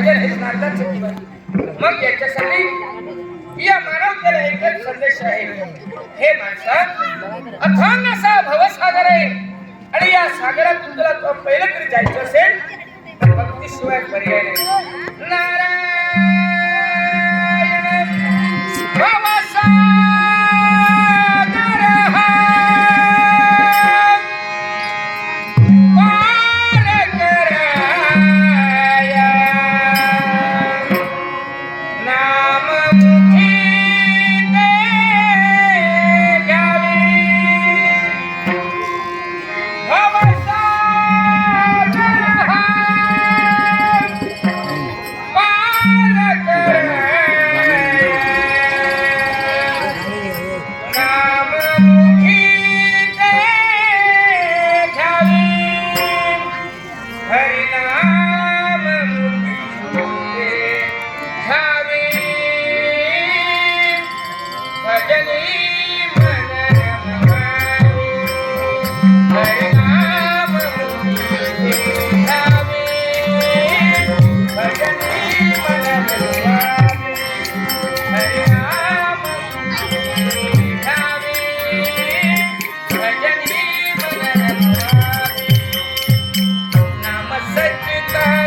भजन हे नारदाचं मग याच्यासाठी या मानवतेला एकच संदेश आहे. हे माणसा अथांग असा भवसागर आहे. आणि या सागरातून तुला पहिलं तरी जायचं असेल तर भक्तीशिवाय पर्याय नाही. Sentinel.